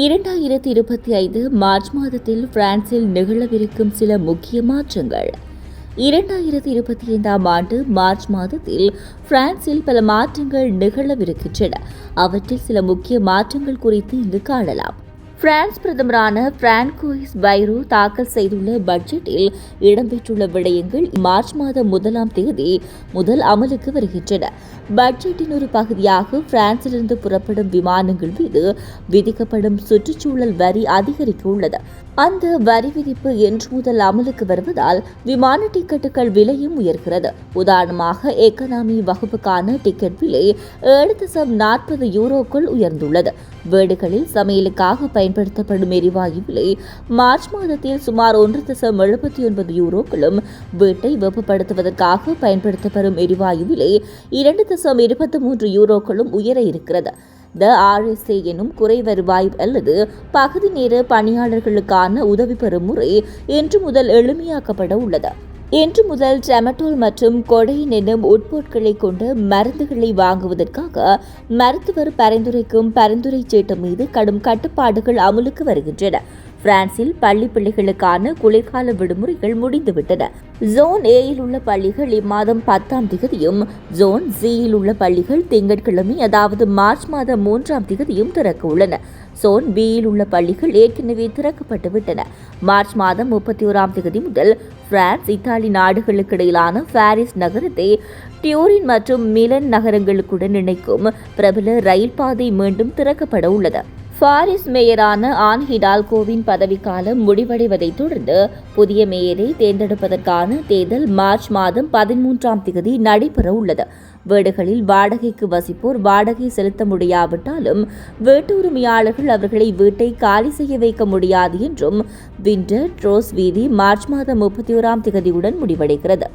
இரண்டாயிரத்தி இருபத்தி ஐந்து மார்ச் மாதத்தில் பிரான்சில் நிகழவிருக்கும் சில முக்கிய மாற்றங்கள். இரண்டாயிரத்தி இருபத்தி ஐந்தாம் ஆண்டு மார்ச் மாதத்தில் பிரான்சில் பல மாற்றங்கள் நிகழவிருக்கின்றன. அவற்றில் சில முக்கிய மாற்றங்கள் குறித்து இங்கு காணலாம். பிரான்ஸ் பிரதமரான பிரான்கோயிஸ் பைரோ தாக்கல் செய்துள்ள பட்ஜெட்டில் இடம்பெற்றுள்ள விடயங்கள் மார்ச் மாதம் முதலாம் தேதி முதல் அமலுக்கு வருகின்றன. பட்ஜெட்டின் ஒரு பகுதியாக பிரான்சிலிருந்து புறப்படும் விமானங்கள் மீது விதிக்கப்படும் சுற்றுச்சூழல் வரி அதிகரிக்க உள்ளது அந்த வரி விதிப்பு என்று முதல் அமலுக்கு வருவதால் விமான டிக்கெட்டுகள் விலையும் உயர்கிறது. உதாரணமாக எக்கனாமி வகுப்புக்கான டிக்கெட் விலை ஏழு தசம் நாற்பது யூரோக்கள் உயர்ந்துள்ளது. வீடுகளில் சமையலுக்காக பயன்படுத்தப்படும் எரிவாயு விலை மார்ச் மாதத்தில் சுமார் ஒன்று தசம் எழுபத்தி ஒன்பது யூரோக்களும் வீட்டை வெப்பப்படுத்துவதற்காக பயன்படுத்தப்படும் எரிவாயு விலை இரண்டு தசம் இருபத்தி மூன்று யூரோக்களும் உயர இருக்கிறது. த ஆர்எஸ்ஏ எனும் குறை வருவாய் அல்லது பகுதி நேர பணியாளர்களுக்கான உதவி பெறும் முறை இன்று முதல் எளிமையாக்கப்பட உள்ளது. இன்று முதல் டெமட்டோல் மற்றும் கொடையின் எனும் உட்பொருட்களை கொண்டு மருந்துகளை வாங்குவதற்காக மருத்துவர் பரிந்துரைக்கும் பரிந்துரை சீட்டு மீது கடும் கட்டுப்பாடுகள் அமலுக்கு வருகின்றன. பிரான்சில் பள்ளி பிள்ளைகளுக்கான குளிர்கால விடுமுறைகள் முடிந்துவிட்டன. ஜோன் ஏயில் உள்ள பள்ளிகள் இம்மாதம் பத்தாம் திகதியும் ஜோன் ஜியில் உள்ள பள்ளிகள் திங்கட்கிழமை அதாவது மார்ச் மாதம் மூன்றாம் திகதியும் திறக்க உள்ளன. சோன் பியில் உள்ள பள்ளிகள் ஏற்கனவே திறக்கப்பட்டுவிட்டன மார்ச் மாதம் முப்பத்தி ஓராம் தேதி முதல் பிரான்ஸ் இத்தாலி நாடுகளுக்கு இடையிலான பாரிஸ் நகரத்தை டியூரின் மற்றும் மிலன் நகரங்களுக்குடன் இணைக்கும் பிரபல ரயில் பாதை மீண்டும் திறக்கப்பட உள்ளது. பாரிஸ் மேயரான ஆன் ஹிடால்கோவின் பதவிக்காலம் முடிவடைவதைத் தொடர்ந்து புதிய மேயரை தேர்ந்தெடுப்பதற்கான தேர்தல் மார்ச் மாதம் பதிமூன்றாம் தேதி நடைபெற உள்ளது. வீடுகளில் வாடகைக்கு வசிப்போர் வாடகை செலுத்த முடியாவிட்டாலும் வீட்டு உரிமையாளர்கள் அவர்களை வீட்டை காலி செய்ய வைக்க முடியாது என்றும் விண்டர் ட்ரோஸ் வீதி மார்ச் மாதம் முப்பத்தி ஓராம் தேதியுடன் முடிவடைகிறது.